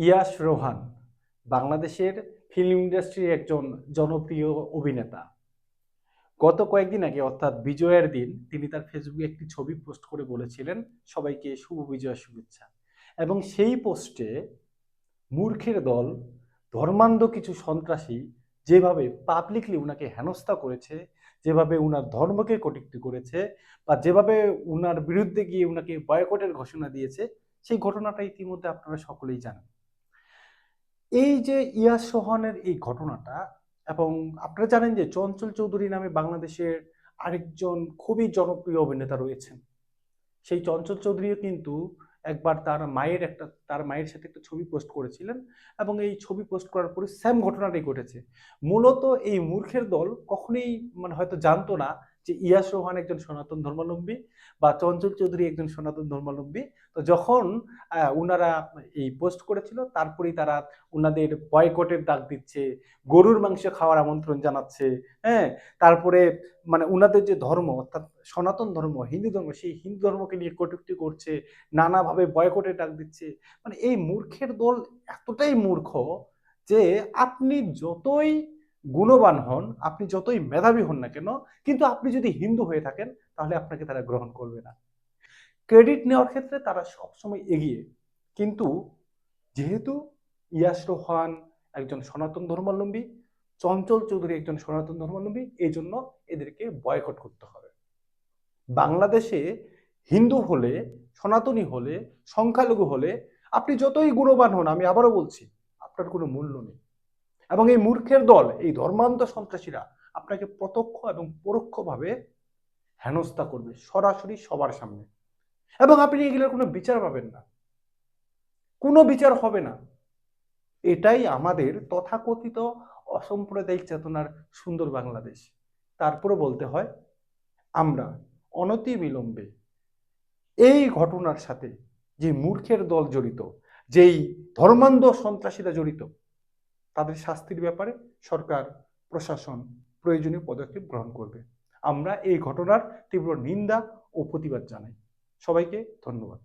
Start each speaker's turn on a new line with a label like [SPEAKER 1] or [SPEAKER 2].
[SPEAKER 1] ইয়াশ রোহান, বাংলাদেশের ফিল্ম ইন্ডাস্ট্রির একজন জনপ্রিয় অভিনেতা। গত কয়েকদিন আগে, অর্থাৎ বিজয়ের দিন, তিনি তার ফেসবুকে একটি ছবি পোস্ট করে বলেছিলেন, সবাইকে শুভ বিজয়ের শুভেচ্ছা। এবং সেই পোস্টে মূর্খের দল, ধর্মান্ধ কিছু সন্ত্রাসী, যেভাবে পাবলিকলি উনাকে হেনস্থা করেছে, যেভাবে উনার ধর্মকে কটূক্তি করেছে, বা যেভাবে উনার বিরুদ্ধে গিয়ে উনাকে বয়কটের ঘোষণা দিয়েছে, সেই ঘটনাটা ইতিমধ্যে আপনারা সকলেই জানেন। এই যে ইয়াস সোহানের এই ঘটনাটা এবং আপনারা জানেন যে চঞ্চল চৌধুরী নামে বাংলাদেশের আরেকজন খুবই জনপ্রিয় অভিনেতা রয়েছেন। সেই চঞ্চল চৌধুরীও কিন্তু একবার তার মায়ের একটা, তার মায়ের সাথে একটা ছবি পোস্ট করেছিলেন এবং এই ছবি পোস্ট করার পরে সেম ঘটনাটাই ঘটেছে। মূলত এই মূর্খের দল কখনোই মানে হয়তো জানতো না যে ইয়াস রোহান একজন সনাতন ধর্মাবলম্বী বা চঞ্চল চৌধুরী একজন সনাতন ধর্মাবলম্বী। তো যখন উনারা এই পোস্ট করেছিল, তারপরেই তারা উনাদের বয়কটের ডাক দিচ্ছে, গরুর মাংস খাওয়ার আমন্ত্রণ জানাচ্ছে হ্যাঁ? তারপরে মানে উনাদের যে ধর্ম, অর্থাৎ সনাতন ধর্ম, হিন্দু ধর্ম, সেই হিন্দু ধর্মকে নিয়ে কটূক্তি করছে, নানাভাবে বয়কটের ডাক দিচ্ছে। মানে এই মূর্খের দল এতটাই মূর্খ যে আপনি যতই গুণবান হন, আপনি যতই মেধাবী হন না কেন, কিন্তু আপনি যদি হিন্দু হয়ে থাকেন, তাহলে আপনাকে তারা গ্রহণ করবে না। ক্রেডিট নেওয়ার ক্ষেত্রে তারা সবসময় এগিয়ে, কিন্তু যেহেতু ইয়াস রোহান একজন সনাতন ধর্মাবলম্বী, চঞ্চল চৌধুরী একজন সনাতন ধর্মাবলম্বী এই জন্য এদেরকে বয়কট করতে হবে। বাংলাদেশে হিন্দু হলে, সনাতনী হলে, সংখ্যালঘু হলে, আপনি যতই গুণবান হন, আমি আবারও বলছি, আপনার কোনো মূল্য নেই। এবং এই মূর্খের দল, এই ধর্মান্ত সন্ত্রাসীরা আপনাকে প্রত্যক্ষ এবং পরোক্ষভাবে হেনস্থা করবে, সরাসরি সবার সামনে। এবং আপনি এগুলোর কোনো বিচার পাবেন না। কোনো বিচার হবে না। এটাই আমাদের তথাকথিত অসাম্প্রদায়িক চেতনার সুন্দর বাংলাদেশ। তারপরে বলতে হয়, আমরা অনতি বিলম্বে এই ঘটনার সাথে যে মূর্খের দল জড়িত, যেই ধর্মান্ধ সন্ত্রাসীরা জড়িত তাদের শাস্তির ব্যাপারে সরকার, প্রশাসন প্রয়োজনীয় পদক্ষেপ গ্রহণ করবে। আমরা এই ঘটনার তীব্র নিন্দা ও প্রতিবাদ জানাই। সবাইকে ধন্যবাদ।